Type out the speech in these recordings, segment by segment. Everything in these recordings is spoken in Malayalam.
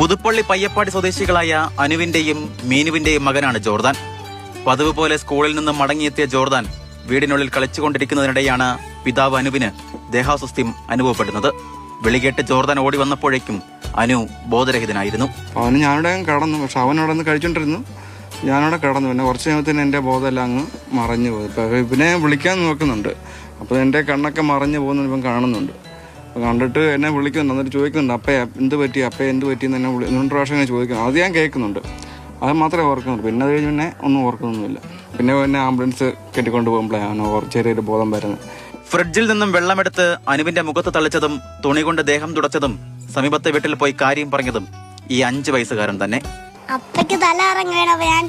പുതുപ്പള്ളി പയ്യപ്പാടി സ്വദേശികളായ അനുവിന്റെയും മീനുവിന്റെയും മകനാണ് ജോർദാൻ. പതിവ് പോലെ സ്കൂളിൽ നിന്നും മടങ്ങിയെത്തിയ ജോർദാൻ വീടിനുള്ളിൽ കളിച്ചുകൊണ്ടിരിക്കുന്നതിനിടെയാണ് പിതാവ് അനുവിന് ദേഹാസ്വസ്ഥ്യം അനുഭവപ്പെടുന്നത്. വിളികേട്ട് ജോർദാൻ ഓടി വന്നപ്പോഴേക്കും അനു ബോധരഹിതനായിരുന്നു. അവന് ഞാനിവിടെ കിടന്നു പക്ഷെ അവൻ അവിടെ നിന്ന് കഴിച്ചോണ്ടിരുന്നു. ഞാനവിടെ കിടന്നു. പിന്നെ കുറച്ച് എന്റെ എന്റെ ബോധമെല്ലാം അങ്ങ് മറഞ്ഞു പോയി പിന്നെ വിളിക്കാൻ നോക്കുന്നുണ്ട്. അപ്പോൾ എന്റെ കണ്ണൊക്കെ മറഞ്ഞു പോകുന്നു ഇപ്പം കാണുന്നുണ്ട്. കണ്ടിട്ട് എന്നെ വിളിക്കുന്നുണ്ട്. എന്നിട്ട് ചോദിക്കുന്നുണ്ട് അപ്പേ എന്ത് പറ്റി? അപ്പേ എന്ത് പറ്റി എന്ന് എന്നെ വിളി രണ്ട് പ്രാവശ്യം ഇങ്ങനെ ചോദിക്കുന്നു അത് ഞാൻ കേൾക്കുന്നുണ്ട്. അത് മാത്രമേ ഓർക്കുന്നുള്ളൂ. പിന്നെ അത് കഴിഞ്ഞ് പിന്നെ ഒന്നും ഓർക്കുന്നൊന്നുമില്ല പിന്നെ പിന്നെ ആംബുലൻസ് കെട്ടിക്കൊണ്ട് പോകുമ്പോഴാണ് ചെറിയൊരു ബോധം വരുന്നത്. ഫ്രിഡ്ജിൽ നിന്നും വെള്ളമെടുത്ത് അനുവിന്റെ മുഖത്ത് തളിച്ചതും തുണി കൊണ്ട് ദേഹം തുടച്ചതും സമീപത്തെ വീട്ടിൽ പോയി കാര്യം പറഞ്ഞതും ഈ അഞ്ച് വയസ്സുകാരൻ തന്നെ. അപ്പയ്ക്ക് തല ഇറങ്ങണപ്പോ ഞാൻ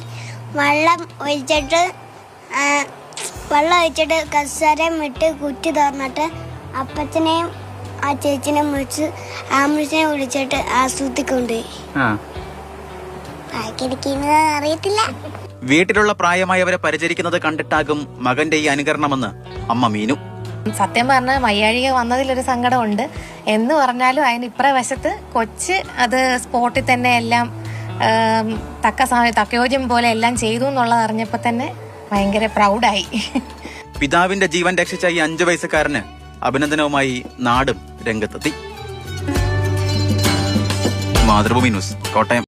വെള്ളം ഒഴിച്ചിട്ട് വെള്ളം ഒഴിച്ചിട്ട് കസരം വിട്ട് കുറ്റി തുറന്നിട്ട് അപ്പച്ചനെയും ആ ചേച്ചിനെ വിളിച്ച് ആംബുലൻസിനെ വിളിച്ചിട്ട് ആശുപത്രി കൊണ്ടുപോയി ആക്കിയിരിക്കുന്നത് അറിയത്തില്ല. വീട്ടിലുള്ള പ്രായമായവരെ പരിചരിക്കുന്നത് കണ്ടിട്ടാകും മകന്റെ ഈ അനുകരണമെന്ന് അമ്മ മീനു. സത്യം പറഞ്ഞാൽ വയ്യാഴിക വന്നതിലൊരു സങ്കടമുണ്ട്. എന്ന് പറഞ്ഞാലും അതിന് ഇപ്ര വശത്ത് കൊച്ച് അത് സ്പോട്ടിൽ തന്നെ എല്ലാം തക്ക സമയം തക്കയോജ്യം പോലെ എല്ലാം ചെയ്തു എന്നുള്ളത് അറിഞ്ഞപ്പോൾ തന്നെ ഭയങ്കര പ്രൗഡായി. പിതാവിന്റെ ജീവൻ രക്ഷിച്ച ഈ അഞ്ചു വയസ്സുകാരന് അഭിനന്ദനവുമായി നാടും രംഗത്തെത്തി. മാതൃഭൂമി ന്യൂസ് കോട്ടയം.